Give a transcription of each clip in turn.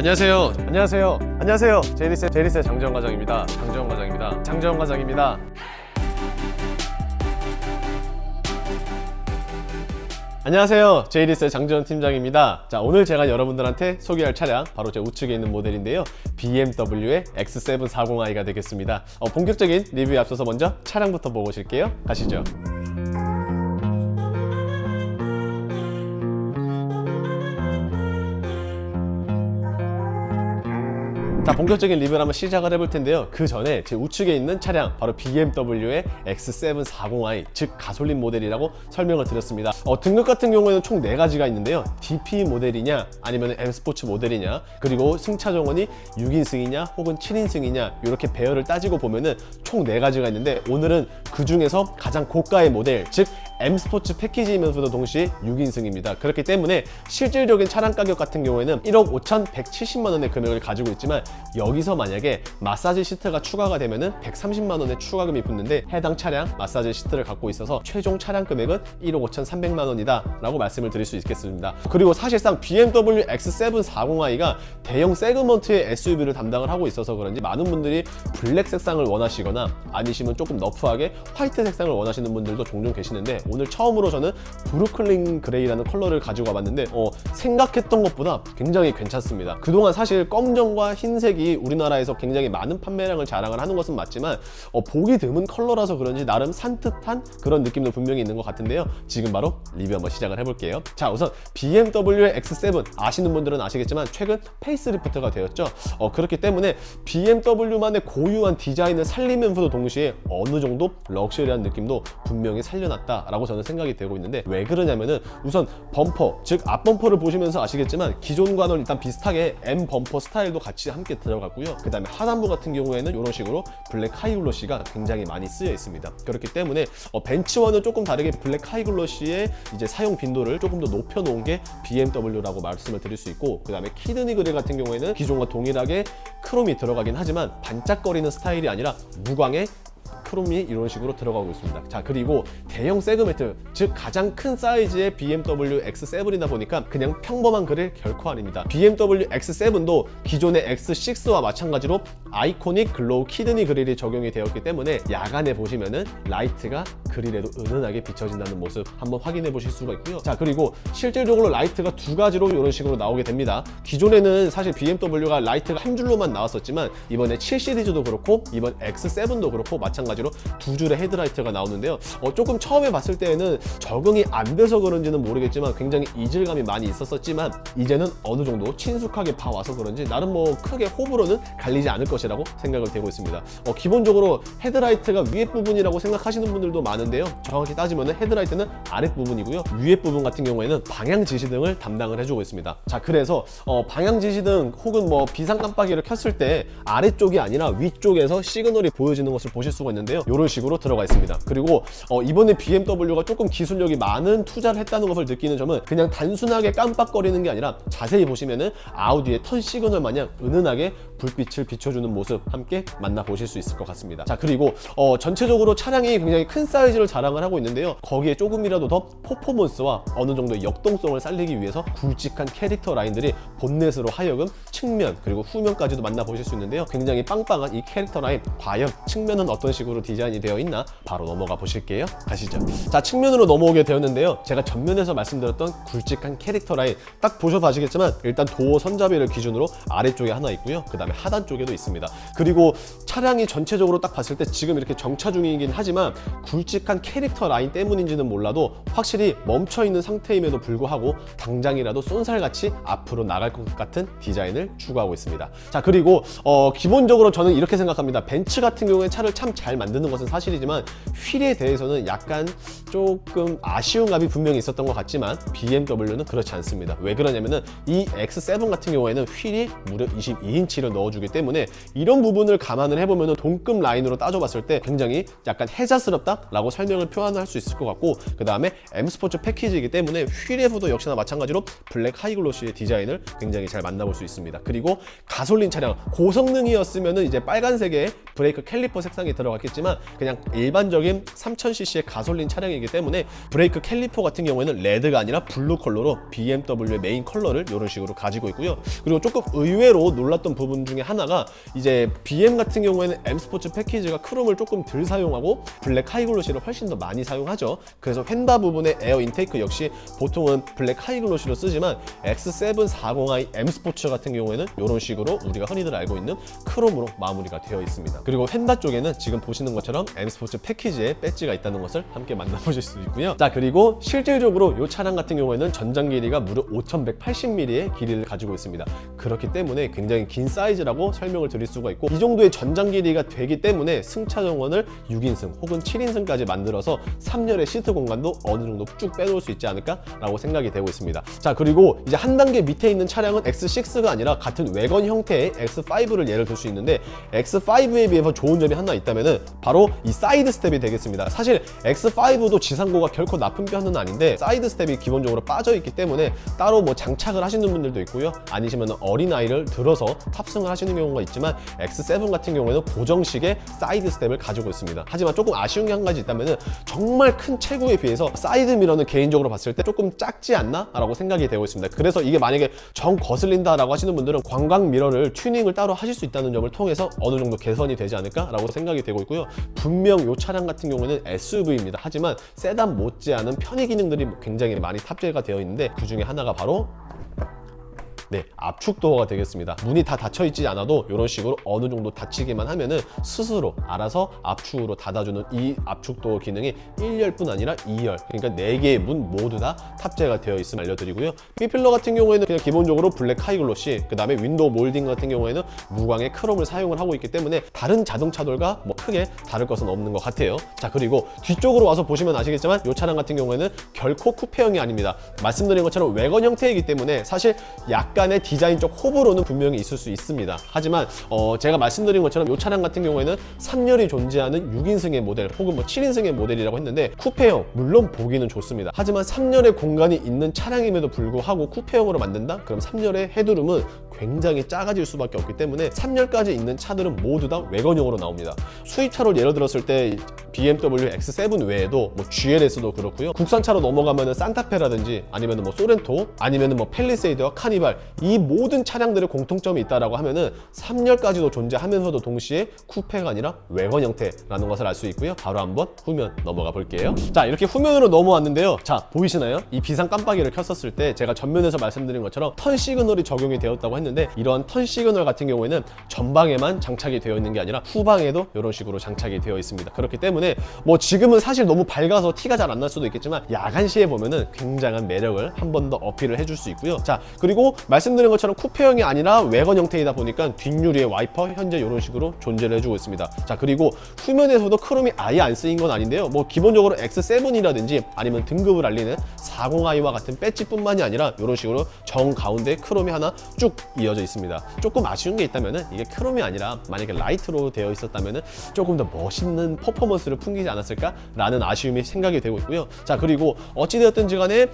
안녕하세요. 안녕하세요. 안녕하세요. 제리스 제리스 장재원 과장입니다. 장재원 과장입니다. 장재원 과장입니다. 안녕하세요. 제이리스의 장재원 팀장입니다. 자, 오늘 제가 여러분들한테 소개할 차량 바로 제 우측에 있는 모델인데요. BMW의 X740i가 되겠습니다. 어, 본격적인 리뷰에 앞서서 먼저 차량부터 보고 오실게요. 가시죠. 자 본격적인 리뷰를 한번 시작을 해볼 텐데요. 그 전에 제 우측에 있는 차량 바로 BMW의 X740i 즉 가솔린 모델이라고 설명을 드렸습니다. 어, 등급 같은 경우에는 총 4가지가 있는데요. DP 모델이냐 아니면 M 스포츠 모델이냐 그리고 승차 정원이 6인승이냐 혹은 7인승이냐 이렇게 배열을 따지고 보면은 총 4가지가 있는데 오늘은 그 중에서 가장 고가의 모델 즉 M 스포츠 패키지이면서도 동시에 6인승입니다. 그렇기 때문에 실질적인 차량 가격 같은 경우에는 1억 5,170만 원의 금액을 가지고 있지만 여기서 만약에 마사지 시트가 추가가 되면은 130만 원의 추가금이 붙는데 해당 차량 마사지 시트를 갖고 있어서 최종 차량 금액은 1억 5,300만 원이다 라고 말씀을 드릴 수 있겠습니다. 그리고 사실상 BMW X740i가 대형 세그먼트의 SUV를 담당을 하고 있어서 그런지 많은 분들이 블랙 색상을 원하시거나 아니시면 조금 너프하게 화이트 색상을 원하시는 분들도 종종 계시는데 오늘 처음으로 저는 브루클린 그레이라는 컬러를 가지고 와봤는데 어, 생각했던 것보다 굉장히 괜찮습니다. 그동안 사실 검정과 흰 색이 우리나라에서 굉장히 많은 판매량을 자랑을 하는 것은 맞지만 어, 보기 드문 컬러라서 그런지 나름 산뜻한 그런 느낌도 분명히 있는 것 같은데요. 지금 바로 리뷰 한번 시작을 해볼게요. 자 우선 BMW의 X7 아시는 분들은 아시겠지만 최근 페이스리프트가 되었죠. 어, 그렇기 때문에 BMW만의 고유한 디자인을 살리면서도 동시에 어느 정도 럭셔리한 느낌도 분명히 살려놨다라고 저는 생각이 되고 있는데 왜 그러냐면은 우선 범퍼 즉 앞범퍼를 보시면서 아시겠지만 기존과는 일단 비슷하게 M 범퍼 스타일도 같이 함께 들어갔고요. 그 다음에 하단부 같은 경우에는 이런 식으로 블랙 하이글로시가 굉장히 많이 쓰여 있습니다. 그렇기 때문에 어, 벤츠와는 조금 다르게 블랙 하이글로시의 이제 사용 빈도를 조금 더 높여 놓은 게 BMW라고 말씀을 드릴 수 있고 그 다음에 키드니 그릴 같은 경우에는 기존과 동일하게 크롬이 들어가긴 하지만 반짝거리는 스타일이 아니라 무광의 크롬이 이런 식으로 들어가고 있습니다. 자 그리고 대형 세그멘트 즉 가장 큰 사이즈의 BMW X7이다 보니까 그냥 평범한 그릴 결코 아닙니다. BMW X7도 기존의 X6와 마찬가지로 아이코닉 글로우 키드니 그릴이 적용이 되었기 때문에 야간에 보시면은 라이트가 그릴에도 은은하게 비춰진다는 모습 한번 확인해 보실 수가 있고요. 자 그리고 실질적으로 라이트가 두 가지로 이런 식으로 나오게 됩니다. 기존에는 사실 BMW가 라이트가 한 줄로만 나왔었지만 이번에 7 시리즈도 그렇고 이번 X7도 그렇고 마찬가지로 두 줄의 헤드라이트가 나오는데요. 어, 조금 처음에 봤을 때에는 적응이 안 돼서 그런지는 모르겠지만 굉장히 이질감이 많이 있었었지만 이제는 어느 정도 친숙하게 봐와서 그런지 나름 뭐 크게 호불호는 갈리지 않을 것이라고 생각을 되고 있습니다. 어, 기본적으로 헤드라이트가 위에 부분이라고 생각하시는 분들도 많은데요. 정확히 따지면 헤드라이트는 아랫 부분이고요. 위에 부분 같은 경우에는 방향 지시등을 담당을 해주고 있습니다. 자 그래서 어, 방향 지시등 혹은 뭐 비상 깜빡이를 켰을 때 아래쪽이 아니라 위쪽에서 시그널이 보여지는 것을 보실 수가 있는데 요. 이런 식으로 들어가 있습니다. 그리고 어, 이번에 BMW가 조금 기술력이 많은 투자를 했다는 것을 느끼는 점은 그냥 단순하게 깜빡거리는 게 아니라 자세히 보시면은 아우디의 턴 시그널 마냥 은은하게 불빛을 비춰주는 모습 함께 만나보실 수 있을 것 같습니다. 자 그리고 어, 전체적으로 차량이 굉장히 큰 사이즈를 자랑을 하고 있는데요. 거기에 조금이라도 더 퍼포먼스와 어느 정도의 역동성을 살리기 위해서 굵직한 캐릭터 라인들이 본넷으로 하여금 측면 그리고 후면까지도 만나보실 수 있는데요. 굉장히 빵빵한 이 캐릭터 라인 과연 측면은 어떤 식으로 디자인이 되어 있나 바로 넘어가 보실게요. 가시죠. 자 측면으로 넘어오게 되었는데요. 제가 전면에서 말씀드렸던 굵직한 캐릭터 라인 딱 보셔도 아시겠지만 일단 도어 손잡이를 기준으로 아래쪽에 하나 있고요. 그 다음에 하단 쪽에도 있습니다. 그리고 차량이 전체적으로 딱 봤을 때 지금 이렇게 정차 중이긴 하지만 굵직한 캐릭터 라인 때문인지는 몰라도 확실히 멈춰 있는 상태임에도 불구하고 당장이라도 쏜살같이 앞으로 나갈 것 같은 디자인을 추구하고 있습니다. 자 그리고 어, 기본적으로 저는 이렇게 생각합니다. 벤츠 같은 경우에 차를 참 잘 만드는 것은 사실이지만 휠에 대해서는 약간 조금 아쉬운 감이 분명히 있었던 것 같지만 BMW는 그렇지 않습니다. 왜 그러냐면은 이 X7 같은 경우에는 휠이 무려 22인치를 넣어주기 때문에 이런 부분을 감안을 해보면 동급 라인으로 따져봤을 때 굉장히 약간 해자스럽다라고 설명을 표현할 수 있을 것 같고 그 다음에 M 스포츠 패키지이기 때문에 휠에서도 역시나 마찬가지로 블랙 하이글로시의 디자인을 굉장히 잘 만나볼 수 있습니다. 그리고 가솔린 차량 고성능이었으면은 이제 빨간색의 브레이크 캘리퍼 색상이 들어갔겠지만 그냥 일반적인 3000cc의 가솔린 차량이기 때문에 브레이크 캘리퍼 같은 경우에는 레드가 아니라 블루 컬러로 BMW의 메인 컬러를 이런 식으로 가지고 있고요. 그리고 조금 의외로 놀랐던 부분 중에 하나가 이제 BM 같은 경우에는 M 스포츠 패키지가 크롬을 조금 덜 사용하고 블랙 하이글로시를 훨씬 더 많이 사용하죠. 그래서 휀다 부분의 에어 인테이크 역시 보통은 블랙 하이글로시로 쓰지만 X740i M 스포츠 같은 경우에는 이런 식으로 우리가 흔히들 알고 있는 크롬으로 마무리가 되어 있습니다. 그리고 휀다 쪽에는 지금 보시는 것처럼 M 스포츠 패키지에 배지가 있다는 것을 함께 만나보실 수 있고요. 자 그리고 실질적으로 이 차량 같은 경우에는 전장 길이가 무려 5,180mm의 길이를 가지고 있습니다. 그렇기 때문에 굉장히 긴 사이즈 라고 설명을 드릴 수가 있고 이 정도의 전장 길이가 되기 때문에 승차 정원을 6인승 혹은 7인승까지 만들어서 3열의 시트 공간도 어느 정도 쭉 빼놓을 수 있지 않을까라고 생각이 되고 있습니다. 자 그리고 이제 한 단계 밑에 있는 차량은 X6가 아니라 같은 외건 형태의 X5를 예를 들 수 있는데 X5에 비해서 좋은 점이 하나 있다면은 바로 이 사이드 스텝이 되겠습니다. 사실 X5도 지상고가 결코 나쁜 편은 아닌데 사이드 스텝이 기본적으로 빠져 있기 때문에 따로 뭐 장착을 하시는 분들도 있고요. 아니시면 어린 아이를 들어서 탑승을 하시는 경우가 있지만 X7 같은 경우에는 고정식의 사이드 스텝을 가지고 있습니다. 하지만 조금 아쉬운 게 한 가지 있다면은 정말 큰 체구에 비해서 사이드 미러는 개인적으로 봤을 때 조금 작지 않나 라고 생각이 되고 있습니다. 그래서 이게 만약에 정 거슬린다라고 하시는 분들은 광광 미러를 튜닝을 따로 하실 수 있다는 점을 통해서 어느 정도 개선이 되지 않을까라고 생각이 되고 있고요. 분명 이 차량 같은 경우에는 SUV입니다. 하지만 세단 못지않은 편의 기능들이 굉장히 많이 탑재가 되어 있는데 그 중에 하나가 바로 네, 압축 도어가 되겠습니다. 문이 다 닫혀 있지 않아도 이런 식으로 어느 정도 닫히기만 하면은 스스로 알아서 압축으로 닫아주는 이 압축 도어 기능이 1열뿐 아니라 2열, 그러니까 4개의 문 모두 다 탑재가 되어 있음을 알려드리고요. B필러 같은 경우에는 그냥 기본적으로 블랙 하이글로시, 그 다음에 윈도우 몰딩 같은 경우에는 무광의 크롬을 사용을 하고 있기 때문에 다른 자동차들과 뭐 크게 다를 것은 없는 것 같아요. 자, 그리고 뒤쪽으로 와서 보시면 아시겠지만 이 차량 같은 경우에는 결코 쿠페형이 아닙니다. 말씀드린 것처럼 외건 형태이기 때문에 사실 약간 의 디자인적 호불호는 분명히 있을 수 있습니다. 하지만 어, 제가 말씀드린 것처럼 이 차량 같은 경우에는 3열이 존재하는 6인승의 모델 혹은 뭐 7인승의 모델이라고 했는데 쿠페형 물론 보기는 좋습니다. 하지만 3열의 공간이 있는 차량임에도 불구하고 쿠페형으로 만든다? 그럼 3열의 헤드룸은 굉장히 작아질 수밖에 없기 때문에 3열까지 있는 차들은 모두 다 외건형으로 나옵니다. 수입차로 예를 들었을 때 BMW X7 외에도 뭐 GLS도 그렇고요. 국산차로 넘어가면은 산타페라든지 아니면은 뭐 소렌토 아니면은 뭐 펠리세이드와 카니발 이 모든 차량들의 공통점이 있다라고 하면은 3열까지도 존재하면서도 동시에 쿠페가 아니라 외건 형태라는 것을 알 수 있고요. 바로 한번 후면 넘어가 볼게요. 자, 이렇게 후면으로 넘어왔는데요. 자, 보이시나요? 이 비상 깜빡이를 켰었을 때 제가 전면에서 말씀드린 것처럼 턴 시그널이 적용이 되었다고 했는데 이러한 턴 시그널 같은 경우에는 전방에만 장착이 되어 있는 게 아니라 후방에도 이런 식으로 장착이 되어 있습니다. 그렇기 때문에 뭐 지금은 사실 너무 밝아서 티가 잘 안 날 수도 있겠지만 야간 시에 보면은 굉장한 매력을 한 번 더 어필을 해줄 수 있고요. 자, 그리고 말씀드린 것처럼 쿠페형이 아니라 외건 형태이다 보니까 뒷유리에 와이퍼 현재 이런 식으로 존재를 해주고 있습니다. 자, 그리고 후면에서도 크롬이 아예 안 쓰인 건 아닌데요. 뭐 기본적으로 X7이라든지 아니면 등급을 알리는 40i와 같은 배지뿐만이 아니라 이런 식으로 정 가운데 크롬이 하나 쭉 이어져 있습니다. 조금 아쉬운 게 있다면은 이게 크롬이 아니라 만약에 라이트로 되어 있었다면은 조금 더 멋있는 퍼포먼스 를 풍기지 않았을까라는 아쉬움이 생각이 되고 있고요. 자, 그리고 어찌되었든지 간에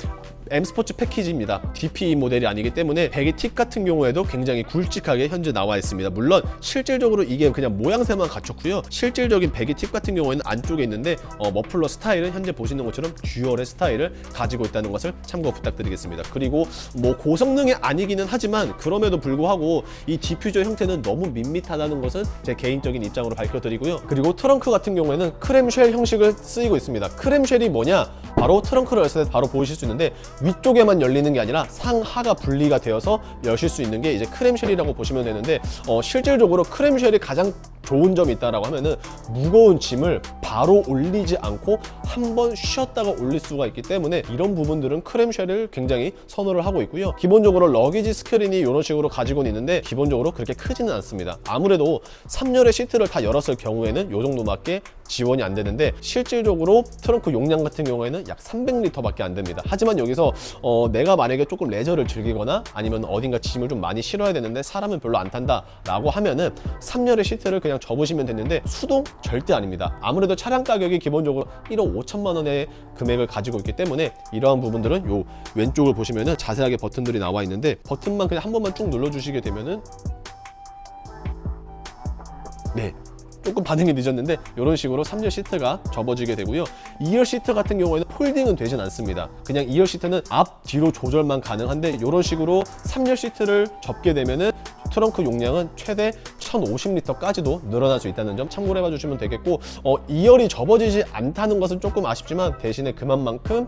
M 스포츠 패키지입니다. DPE 모델이 아니기 때문에 배기 팁 같은 경우에도 굉장히 굵직하게 현재 나와 있습니다. 물론 실질적으로 이게 그냥 모양새만 갖췄고요. 실질적인 배기 팁 같은 경우에는 안쪽에 있는데 어, 머플러 스타일은 현재 보시는 것처럼 듀얼의 스타일을 가지고 있다는 것을 참고 부탁드리겠습니다. 그리고 뭐 고성능이 아니기는 하지만 그럼에도 불구하고 이 디퓨저 형태는 너무 밋밋하다는 것은 제 개인적인 입장으로 밝혀드리고요. 그리고 트렁크 같은 경우에는 크램쉘 형식을 쓰이고 있습니다. 크램쉘이 뭐냐? 바로 트렁크를 열었을 때 바로 보이실 수 있는데 위쪽에만 열리는 게 아니라 상하가 분리가 되어서 여실 수 있는 게 이제 크램쉘이라고 보시면 되는데 어, 실질적으로 크램쉘이 가장 좋은 점이 있다라고 하면은 무거운 짐을 바로 올리지 않고 한 번 쉬었다가 올릴 수가 있기 때문에 이런 부분들은 크램쉘을 굉장히 선호를 하고 있고요. 기본적으로 러기지 스크린이 이런 식으로 가지고는 있는데 기본적으로 그렇게 크지는 않습니다. 아무래도 3열의 시트를 다 열었을 경우에는 이 정도밖에 지원이 안 되는데 실질적으로 트렁크 용량 같은 경우에는 약 300리터밖에 안 됩니다. 하지만 여기서 어, 내가 만약에 조금 레저를 즐기거나 아니면 어딘가 짐을 좀 많이 실어야 되는데 사람은 별로 안 탄다 라고 하면은 3열의 시트를 그냥 접으시면 되는데 수동 절대 아닙니다. 아무래도 차량 가격이 기본적으로 1억 5천만 원의 금액을 가지고 있기 때문에 이러한 부분들은 요 왼쪽을 보시면은 자세하게 버튼들이 나와 있는데 버튼만 그냥 한 번만 쭉 눌러주시게 되면은 네. 조금 반응이 늦었는데 이런 식으로 3열 시트가 접어지게 되고요. 2열 시트 같은 경우에는 폴딩은 되진 않습니다. 그냥 2열 시트는 앞, 뒤로 조절만 가능한데 이런 식으로 3열 시트를 접게 되면은 트렁크 용량은 최대 1050리터까지도 늘어날 수 있다는 점 참고를 해봐 주시면 되겠고 어, 2열이 접어지지 않다는 것은 조금 아쉽지만 대신에 그만큼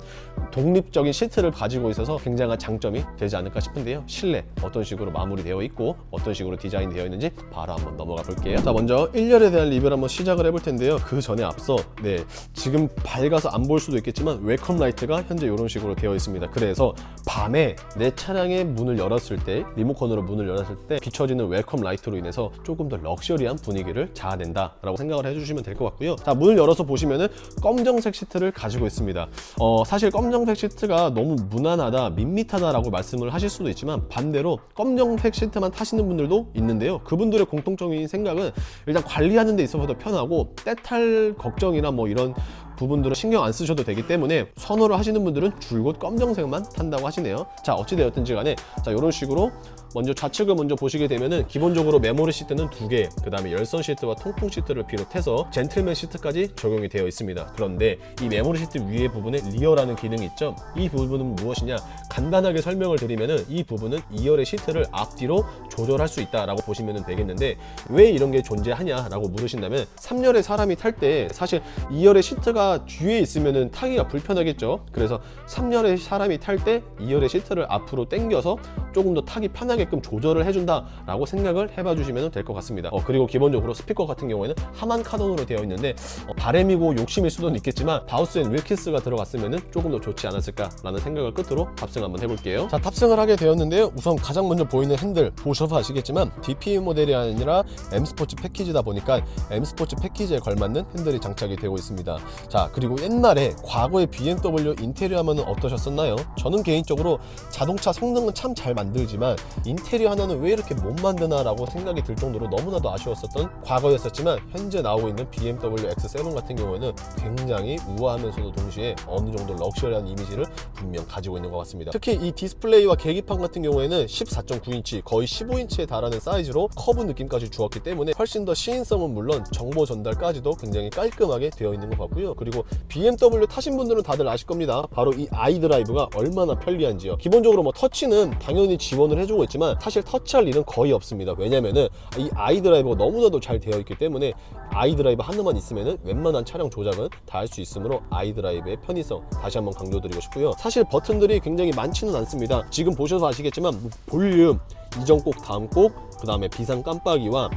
독립적인 시트를 가지고 있어서 굉장한 장점이 되지 않을까 싶은데요. 실내 어떤 식으로 마무리되어 있고 어떤 식으로 디자인 되어 있는지 바로 한번 넘어가 볼게요. 자 먼저 1열에 대한 리뷰를 한번 시작을 해볼 텐데요. 그 전에 앞서 네 지금 밝아서 안 볼 수도 있겠지만 웰컴 라이트가 현재 이런 식으로 되어 있습니다. 그래서 밤에 내 차량의 문을 열었을 때 리모컨으로 문을 열었을 때 비춰지는 웰컴 라이트로 인해서 조금 더 럭셔리한 분위기를 자아낸다라고 생각을 해주시면 될 것 같고요. 자 문을 열어서 보시면은 검정색 시트를 가지고 있습니다. 어 사실 검정색 시트가 너무 무난하다, 밋밋하다라고 말씀을 하실 수도 있지만 반대로 검정색 시트만 타시는 분들도 있는데요. 그분들의 공통적인 생각은 일단 관리하는 데 있어서 더 편하고 때탈 걱정이나 뭐 이런 부분들은 신경 안 쓰셔도 되기 때문에 선호를 하시는 분들은 줄곧 검정색만 탄다고 하시네요. 자 어찌되었든지 간에 자 이런 식으로 먼저 좌측을 먼저 보시게 되면은 기본적으로 메모리 시트는 두 개, 그 다음에 열선 시트와 통풍 시트를 비롯해서 젠틀맨 시트까지 적용이 되어 있습니다. 그런데 이 메모리 시트 위에 부분에 리어라는 기능이 있죠. 이 부분은 무엇이냐? 간단하게 설명을 드리면은 이 부분은 2열의 시트를 앞뒤로 조절할 수 있다라고 보시면 되겠는데 왜 이런 게 존재하냐라고 물으신다면 3열의 사람이 탈 때 사실 2열의 시트가 뒤에 있으면은 타기가 불편하겠죠. 그래서 3열의 사람이 탈 때 2열의 시트를 앞으로 당겨서 조금 더 타기 편하게끔 조절을 해준다라고 생각을 해봐 주시면 될 것 같습니다. 어, 그리고 기본적으로 스피커 같은 경우에는 하만 카돈으로 되어 있는데 어, 바램이고 욕심일 수도 있겠지만 바우스 앤 윌키스가 들어갔으면 조금 더 좋지 않았을까라는 생각을 끝으로 탑승 한번 해볼게요. 자 탑승을 하게 되었는데요. 우선 가장 먼저 보이는 핸들 보셔서 아시겠지만 DP 모델이 아니라 M 스포츠 패키지다 보니까 M 스포츠 패키지에 걸맞는 핸들이 장착이 되고 있습니다. 자 그리고 옛날에 과거의 BMW 인테리어 하면 어떠셨었나요? 저는 개인적으로 자동차 성능은 참 잘 만들지만 인테리어 하나는 왜 이렇게 못 만드나 라고 생각이 들 정도로 너무나도 아쉬웠었던 과거였었지만 현재 나오고 있는 BMW X7 같은 경우에는 굉장히 우아하면서도 동시에 어느 정도 럭셔리한 이미지를 분명 가지고 있는 것 같습니다. 특히 이 디스플레이와 계기판 같은 경우에는 14.9인치 거의 15인치에 달하는 사이즈로 커브 느낌까지 주었기 때문에 훨씬 더 시인성은 물론 정보 전달까지도 굉장히 깔끔하게 되어 있는 것 같고요. 그리고 BMW 타신 분들은 다들 아실 겁니다. 바로 이 아이드라이브가 얼마나 편리한지요. 기본적으로 뭐 터치는 당연히 지원을 해주고 있지만 사실 터치할 일은 거의 없습니다. 왜냐면은 이 아이드라이브가 너무나도 잘 되어 있기 때문에 아이드라이브 하나만 있으면은 웬만한 차량 조작은 다 할 수 있으므로 아이드라이브의 편의성 다시 한번 강조드리고 싶고요. 사실 버튼들이 굉장히 많지는 않습니다. 지금 보셔서 아시겠지만 뭐 볼륨, 이전 꼭 다음 꼭, 그 다음에 비상 깜빡이와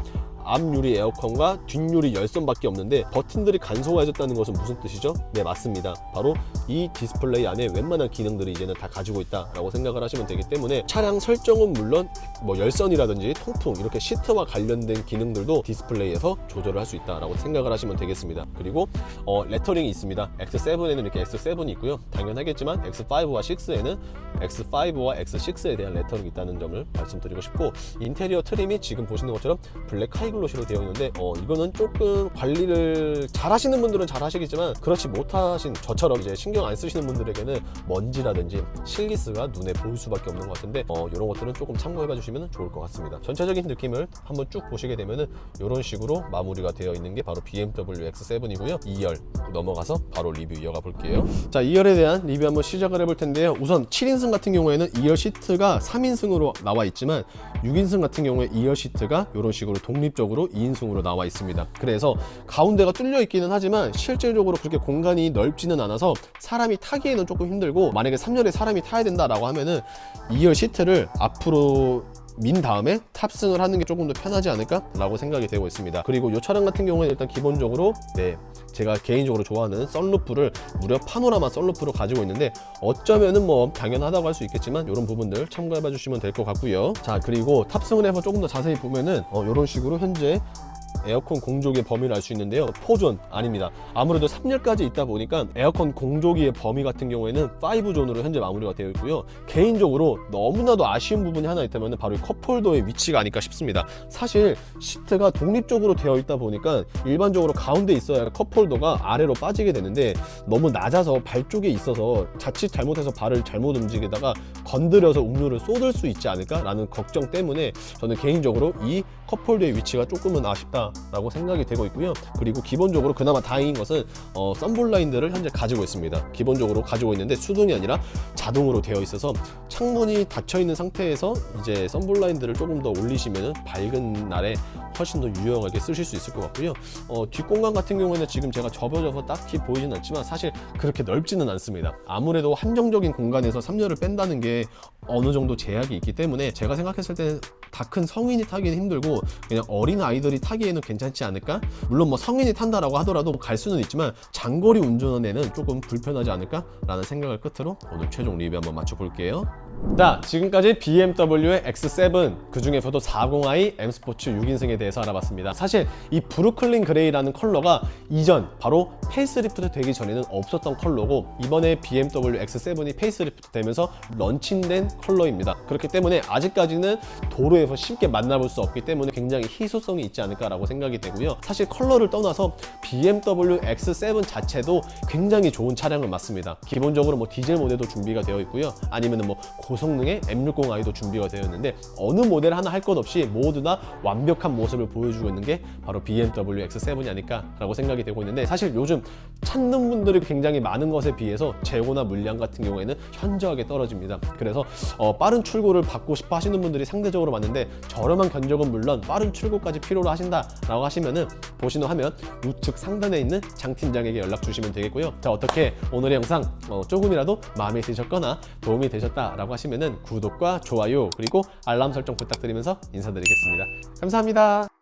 앞유리 에어컨과 뒷유리 열선밖에 없는데 버튼들이 간소화해졌다는 것은 무슨 뜻이죠? 네 맞습니다. 바로 이 디스플레이 안에 웬만한 기능들이 이제는 다 가지고 있다 라고 생각을 하시면 되기 때문에 차량 설정은 물론 뭐 열선이라든지 통풍 이렇게 시트와 관련된 기능들도 디스플레이에서 조절을 할 수 있다 라고 생각을 하시면 되겠습니다. 그리고 어, 레터링이 있습니다. X7에는 이렇게 X7이 있고요. 당연하겠지만 X5와 6에는 X5와 X6에 대한 레터링이 있다는 점을 말씀드리고 싶고 인테리어 트림이 지금 보시는 것처럼 블랙 하이 글로시로 되어 있는데 어, 이거는 조금 관리를 잘 하시는 분들은 잘 하시겠지만 그렇지 못하신 저처럼 이제 신경 안 쓰시는 분들에게는 먼지라든지 실기스가 눈에 보일 수밖에 없는 것 같은데 어, 이런 것들은 조금 참고해 봐 주시면 좋을 것 같습니다. 전체적인 느낌을 한번 쭉 보시게 되면은 이런 식으로 마무리가 되어 있는 게 바로 BMW X7이고요. 2열 넘어가서 바로 리뷰 이어가 볼게요. 자, 2열에 대한 리뷰 한번 시작을 해볼 텐데요. 우선 7인승 같은 경우에는 2열 시트가 3인승으로 나와 있지만 6인승 같은 경우에 2열 시트가 이런 식으로 독립적 으로 2인승으로 나와 있습니다. 그래서 가운데가 뚫려 있기는 하지만 실질적으로 그렇게 공간이 넓지는 않아서 사람이 타기에는 조금 힘들고 만약에 3열에 사람이 타야 된다라고 하면은 2열 시트를 앞으로 민 다음에 탑승을 하는 게 조금 더 편하지 않을까 라고 생각이 되고 있습니다. 그리고 이 차량 같은 경우는 일단 기본적으로 네 제가 개인적으로 좋아하는 썬루프를 무려 파노라마 썬루프로 가지고 있는데 어쩌면은 뭐 당연하다고 할 수 있겠지만 이런 부분들 참고해 봐 주시면 될 것 같고요. 자 그리고 탑승을 해서 조금 더 자세히 보면은 어, 이런 식으로 현재 에어컨 공조기의 범위를 알 수 있는데요. 포존 아닙니다. 아무래도 3열까지 있다 보니까 에어컨 공조기의 범위 같은 경우에는 5존으로 현재 마무리가 되어 있고요. 개인적으로 너무나도 아쉬운 부분이 하나 있다면 바로 이 컵홀더의 위치가 아닐까 싶습니다. 사실 시트가 독립적으로 되어 있다 보니까 일반적으로 가운데 있어야 컵홀더가 아래로 빠지게 되는데 너무 낮아서 발 쪽에 있어서 자칫 잘못해서 발을 잘못 움직이다가 건드려서 음료를 쏟을 수 있지 않을까라는 걱정 때문에 저는 개인적으로 이 컵홀더의 위치가 조금은 아쉽다 라고 생각이 되고 있고요. 그리고 기본적으로 그나마 다행인 것은 어, 썬블라인드를 현재 가지고 있습니다. 기본적으로 가지고 있는데 수동이 아니라 자동으로 되어 있어서 창문이 닫혀 있는 상태에서 이제 썬블라인드를 조금 더 올리시면 밝은 날에 훨씬 더 유용하게 쓰실 수 있을 것 같고요. 어, 뒷공간 같은 경우에는 지금 제가 접어져서 딱히 보이진 않지만 사실 그렇게 넓지는 않습니다. 아무래도 한정적인 공간에서 3열을 뺀다는 게 어느 정도 제약이 있기 때문에 제가 생각했을 때는 다 큰 성인이 타기는 힘들고 그냥 어린 아이들이 타기에는 괜찮지 않을까? 물론 뭐 성인이 탄다라고 하더라도 갈 수는 있지만 장거리 운전에는 조금 불편하지 않을까라는 생각을 끝으로 오늘 최종 리뷰 한번 맞춰볼게요. 자, 지금까지 BMW의 X7 그 중에서도 40i M 스포츠 6인승에 대해서 알아봤습니다. 사실 이 브루클린 그레이라는 컬러가 이전 바로 페이스리프트 되기 전에는 없었던 컬러고 이번에 BMW X7이 페이스리프트 되면서 런칭된 컬러입니다. 그렇기 때문에 아직까지는 도로에서 쉽게 만나볼 수 없기 때문에 굉장히 희소성이 있지 않을까라고 생각이 되고요. 사실 컬러를 떠나서 BMW X7 자체도 굉장히 좋은 차량을 맞습니다. 기본적으로 뭐 디젤 모델도 준비가 되어 있고요. 아니면은 뭐 고성능의 M60i도 준비가 되어 있는데 어느 모델 하나 할 것 없이 모두 다 완벽한 모습을 보여주고 있는 게 바로 BMW X7이 아닐까라고 생각이 되고 있는데 사실 요즘 찾는 분들이 굉장히 많은 것에 비해서 재고나 물량 같은 경우에는 현저하게 떨어집니다. 그래서 어, 빠른 출고를 받고 싶어 하시는 분들이 상대적으로 많은데 저렴한 견적은 물론 빠른 출고까지 필요로 하신다 라고 하시면은 보시는 화면 우측 상단에 있는 장 팀장에게 연락 주시면 되겠고요. 자 어떻게 오늘의 영상 어, 조금이라도 마음에 드셨거나 도움이 되셨다라고 하시면은 구독과 좋아요 그리고 알람 설정 부탁드리면서 인사드리겠습니다. 감사합니다.